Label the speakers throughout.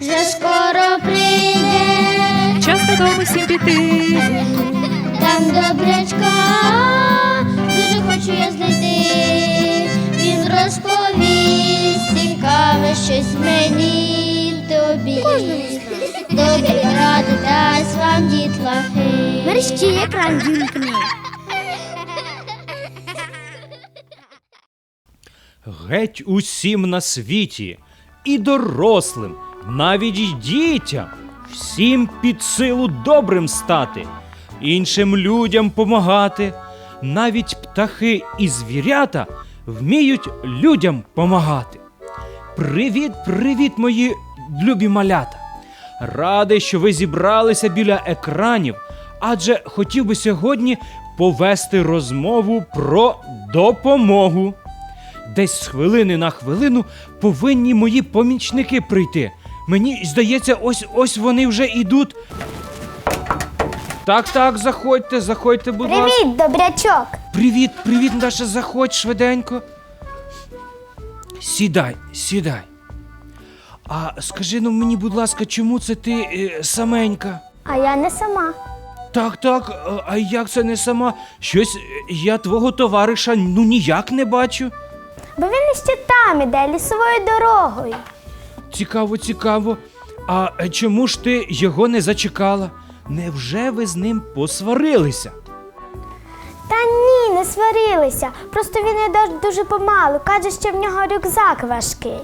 Speaker 1: вже скоро прийде,
Speaker 2: Час додому всім піти.
Speaker 1: там добрячка, дуже хочу я знайти. Він розповість цікаве щось мені тобі. Добрі ради дасть вам дітлахи. Мерщі екран вімкни.
Speaker 3: Геть усім на світі, і дорослим, навіть дітям, всім під силу добрим стати, іншим людям помагати. Навіть птахи і звірята вміють людям помагати. Привіт, привіт, мої любі малята! Радий, що ви зібралися біля екранів, адже хотів би сьогодні повести розмову про допомогу. Десь з хвилини на хвилину повинні мої помічники прийти. Мені здається, ось ось вони вже йдуть. Так, так, заходьте, заходьте, будь ласка.
Speaker 1: Привіт, добрячок.
Speaker 3: Привіт, привіт, Даша, заходь швиденько. Сідай, сідай. А скажи ну мені, будь ласка, чому це ти е, саменька?
Speaker 1: А я не сама.
Speaker 3: Так, так, а- а як це не сама? Щось е, я твого товариша ну ніяк не бачу.
Speaker 1: Бо він іще там іде лісовою дорогою.
Speaker 3: Цікаво, цікаво. А е, чому ж ти його не зачекала? Невже ви з ним посварилися?
Speaker 1: Та ні, не сварилися. Просто він іде дуже помалу. Каже, що в нього рюкзак важкий.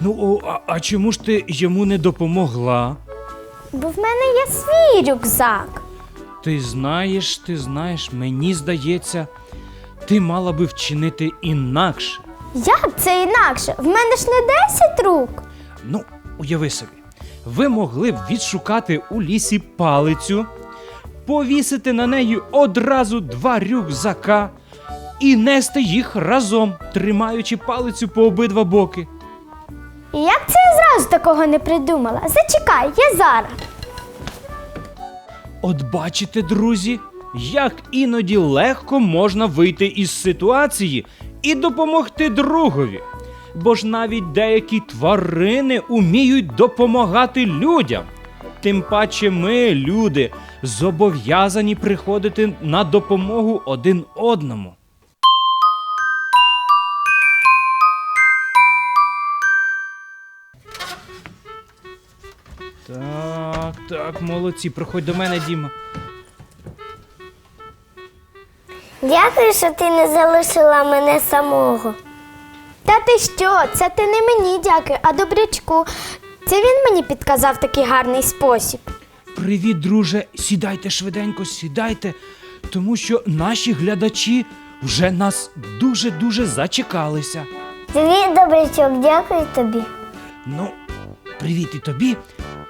Speaker 3: Ну, о, а, а чому ж ти йому не допомогла?
Speaker 1: Бо в мене є свій рюкзак.
Speaker 3: Ти знаєш, ти знаєш, мені здається, ти мала би вчинити інакше.
Speaker 1: Як це інакше? В мене ж не 10 рук.
Speaker 3: Ну, уяви собі, ви могли б відшукати у лісі палицю, повісити на неї одразу два рюкзака і нести їх разом, тримаючи палицю по обидва боки.
Speaker 1: Як це я зразу такого не придумала? Зачекай, я зараз.
Speaker 3: От бачите, друзі, як іноді легко можна вийти із ситуації і допомогти другові. Бо ж навіть деякі тварини уміють допомагати людям. Тим паче ми, люди, зобов'язані приходити на допомогу один одному. Так, так, молодці, приходь до мене, Діма.
Speaker 1: Дякую, що ти не залишила мене самого. Та ти що? Це ти не мені дякую, а добрячку. Це він мені підказав такий гарний спосіб.
Speaker 3: Привіт, друже, сідайте швиденько, сідайте, тому що наші глядачі вже нас дуже-дуже зачекалися.
Speaker 1: Привіт, добрячок, дякую тобі.
Speaker 3: Ну, привіт і тобі.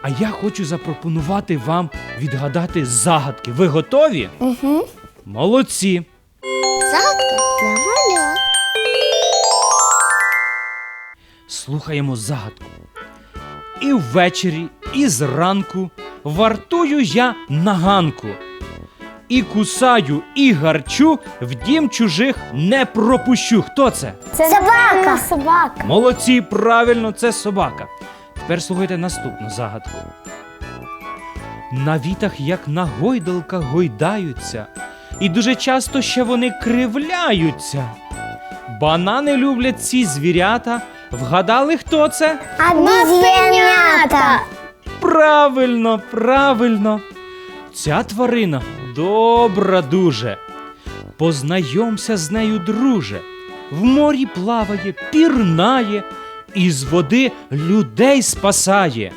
Speaker 3: А я хочу запропонувати вам відгадати загадки. Ви готові?
Speaker 1: Угу.
Speaker 3: Молодці.
Speaker 1: Загадка для маля.
Speaker 3: Слухаємо загадку. І ввечері, і зранку вартую я на ганку. І кусаю, і гарчу, в дім чужих не пропущу. Хто це?
Speaker 1: Це собака. собака.
Speaker 3: Молодці, правильно, це собака. Тепер слухайте наступну загадку. На вітах, як на гойдалках, гойдаються, і дуже часто ще вони кривляються. Банани люблять ці звірята. Вгадали, хто це?
Speaker 1: Обезьянята.
Speaker 3: Правильно, правильно. Ця тварина добра дуже. Познайомся з нею, друже. В морі плаває, пірнає, із води людей спасає.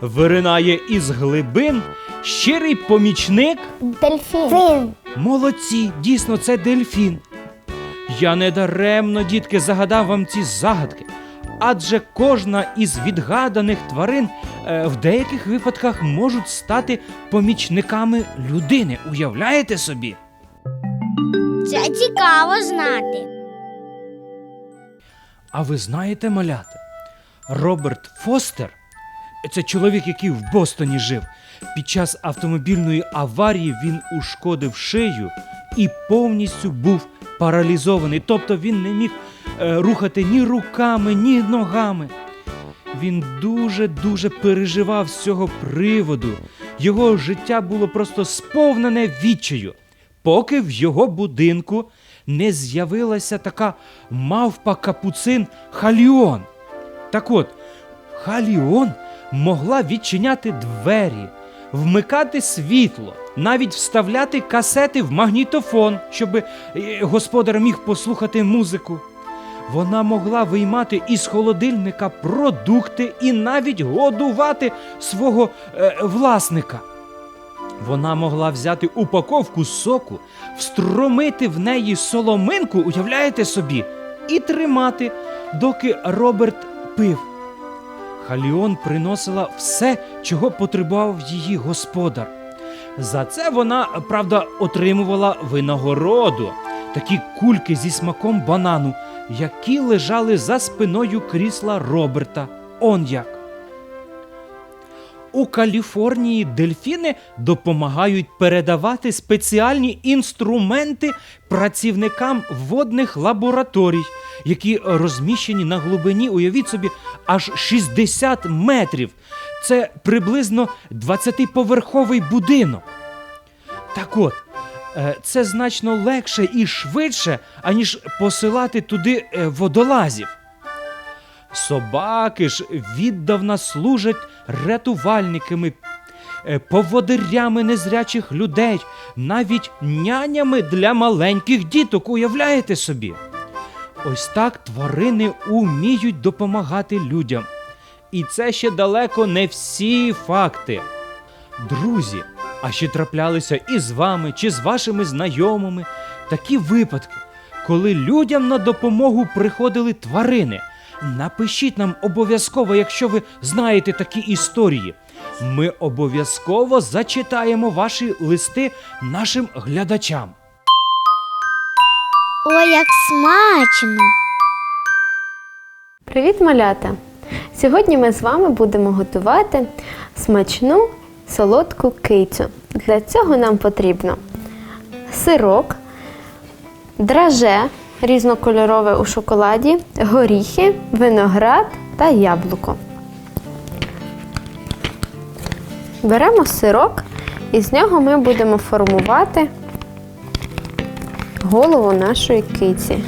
Speaker 3: Виринає із глибин щирий помічник.
Speaker 1: Дельфін.
Speaker 3: Молодці, дійсно, це дельфін. Я недаремно, дітки, загадав вам ці загадки. Адже кожна із відгаданих тварин е, в деяких випадках можуть стати помічниками людини. Уявляєте собі?
Speaker 1: Це цікаво знати.
Speaker 3: А ви знаєте, малята, Роберт Фостер, це чоловік, який в Бостоні жив. Під час автомобільної аварії він ушкодив шию і повністю був паралізований. Тобто він не міг рухати ні руками, ні ногами. Він дуже-дуже переживав з цього приводу. Його життя було просто сповнене відчаю, поки в його будинку не з'явилася така мавпа капуцин Халіон. Так от, Халіон могла відчиняти двері, вмикати світло, навіть вставляти касети в магнітофон, щоб е, господар міг послухати музику. Вона могла виймати із холодильника продукти і навіть годувати свого е, власника. Вона могла взяти упаковку соку, встромити в неї соломинку, уявляєте собі, і тримати, доки Роберт пив. Халіон приносила все, чого потребував її господар. За це вона, правда, отримувала винагороду, такі кульки зі смаком банану, які лежали за спиною крісла Роберта. Он як. У Каліфорнії дельфіни допомагають передавати спеціальні інструменти працівникам водних лабораторій, які розміщені на глибині, уявіть собі, аж 60 метрів. Це приблизно 20-поверховий будинок. Так от, це значно легше і швидше, аніж посилати туди е, водолазів. Собаки ж віддавна служать рятувальниками, е, поводирями незрячих людей, навіть нянями для маленьких діток, уявляєте собі? Ось так тварини уміють допомагати людям. І це ще далеко не всі факти. Друзі, а ще траплялися і з вами, чи з вашими знайомими такі випадки, коли людям на допомогу приходили тварини. Напишіть нам обов'язково, якщо ви знаєте такі історії. Ми обов'язково зачитаємо ваші листи нашим глядачам.
Speaker 1: Ой, як смачно!
Speaker 4: Привіт, малята! Сьогодні ми з вами будемо готувати смачну солодку кицю. Для цього нам потрібно сирок, драже різнокольорове у шоколаді, горіхи, виноград та яблуко. Беремо сирок і з нього ми будемо формувати голову нашої киці.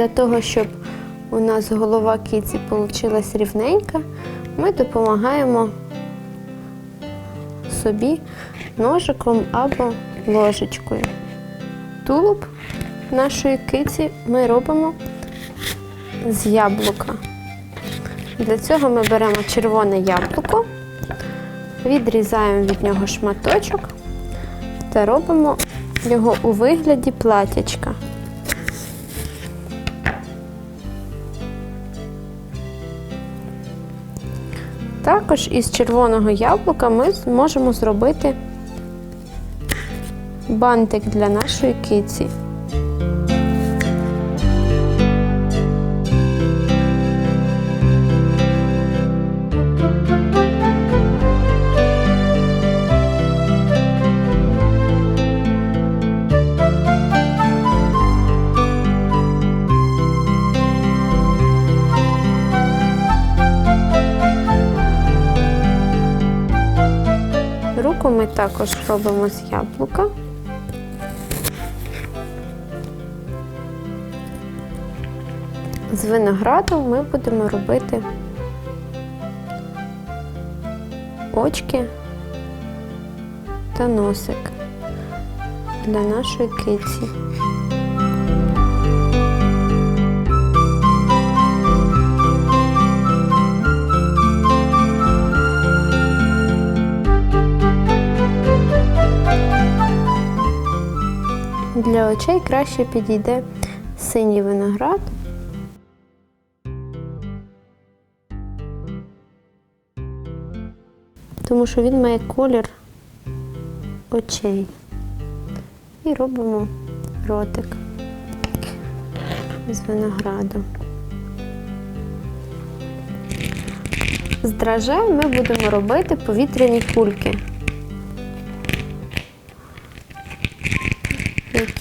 Speaker 4: Для того, щоб у нас голова кіці вийшла рівненька, ми допомагаємо собі ножиком або ложечкою. Тулуб нашої киці ми робимо з яблука. Для цього ми беремо червоне яблуко, відрізаємо від нього шматочок та робимо його у вигляді платячка. Також із червоного яблука ми зможемо зробити бантик для нашої киці. Також робимо з яблука. З винограду ми будемо робити очки та носик для нашої киці. Очей краще підійде синій виноград. Тому що він має колір очей. І робимо ротик з винограду. З дрожжей ми будемо робити повітряні кульки,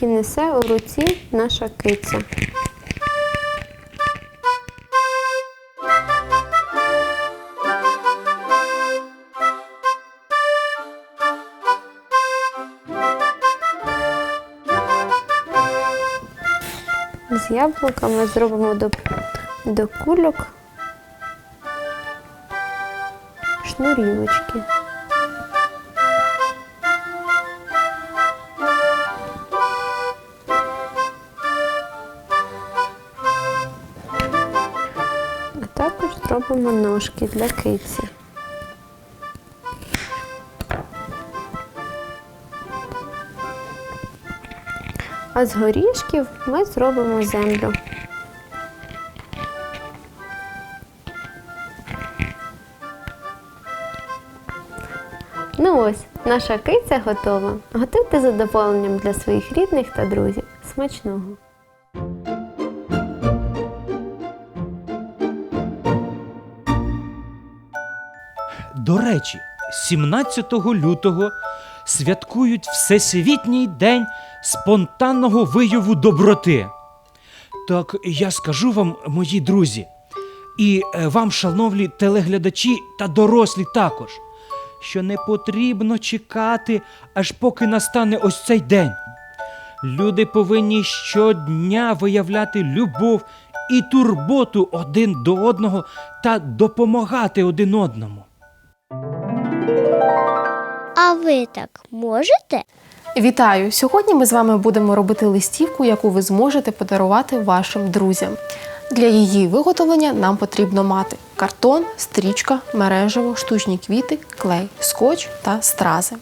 Speaker 4: які несе у руці наша киця. З яблука ми зробимо до, до кульок шнурівочки. Також зробимо ножки для киці. А з горішків ми зробимо землю. Ну ось, наша киця готова. Готуйте задоволенням для своїх рідних та друзів. Смачного!
Speaker 3: До речі, 17 лютого святкують Всесвітній день спонтанного вияву доброти. Так я скажу вам, мої друзі, і е, вам, шановні телеглядачі та дорослі також, що не потрібно чекати, аж поки настане ось цей день. Люди повинні щодня виявляти любов і турботу один до одного та допомагати один одному.
Speaker 1: А ви так можете?
Speaker 2: Вітаю! Сьогодні ми з вами будемо робити листівку, яку ви зможете подарувати вашим друзям. Для її виготовлення нам потрібно мати картон, стрічка, мережево, штучні квіти, клей, скотч та стрази.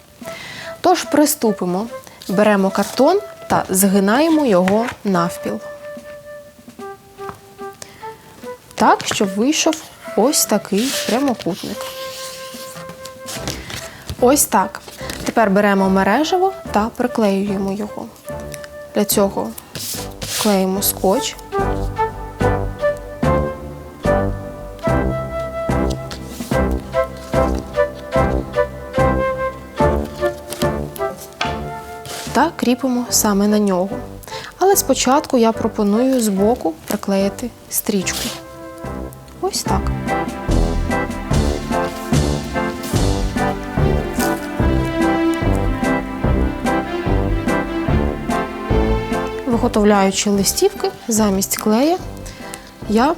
Speaker 2: Тож приступимо. Беремо картон та згинаємо його навпіл. Так, щоб вийшов ось такий прямокутник. Ось так. Тепер беремо мережево та приклеюємо його. Для цього клеїмо скотч. Та кріпимо саме на нього. Але спочатку я пропоную збоку приклеїти стрічку. Ось так. Виготовляючи листівки замість клея, я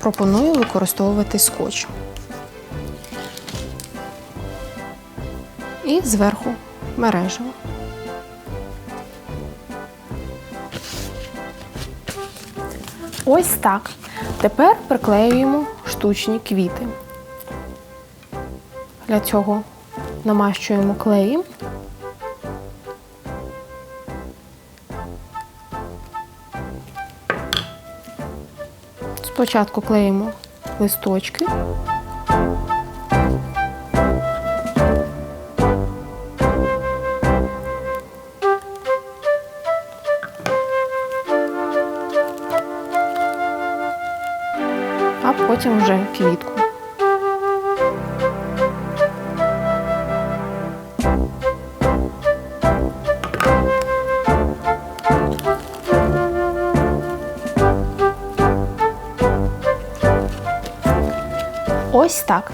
Speaker 2: пропоную використовувати скотч. І зверху мережево. Ось так. Тепер приклеюємо штучні квіти. Для цього намащуємо клеєм Спочатку клеїмо листочки. А потім вже квітку. Ось так.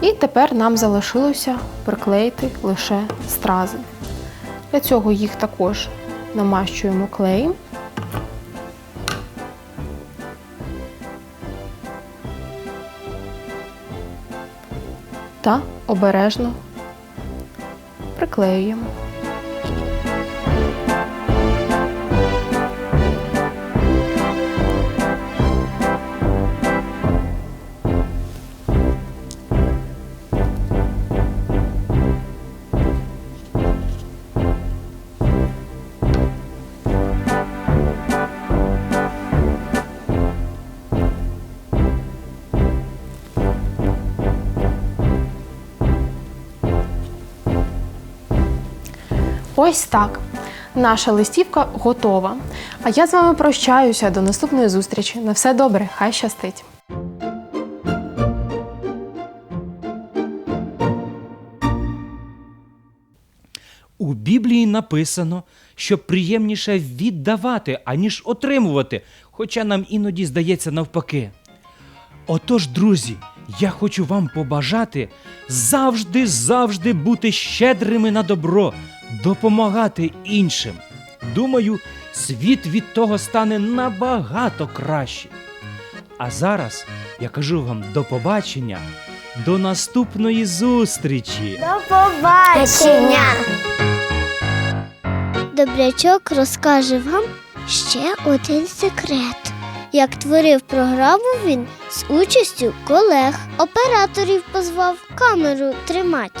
Speaker 2: І тепер нам залишилося приклеїти лише стрази. Для цього їх також намащуємо клеєм. Та обережно приклеюємо. Ось так. Наша листівка готова. А я з вами прощаюся до наступної зустрічі. На все добре, хай щастить.
Speaker 3: У Біблії написано, що приємніше віддавати, аніж отримувати, хоча нам іноді здається навпаки. Отож, друзі, я хочу вам побажати завжди, завжди бути щедрими на добро, допомагати іншим. Думаю, світ від того стане набагато краще. А зараз я кажу вам до побачення, до наступної зустрічі.
Speaker 1: До побачення!
Speaker 5: Добрячок розкаже вам ще один секрет. Як творив програму він з участю колег, операторів позвав камеру тримати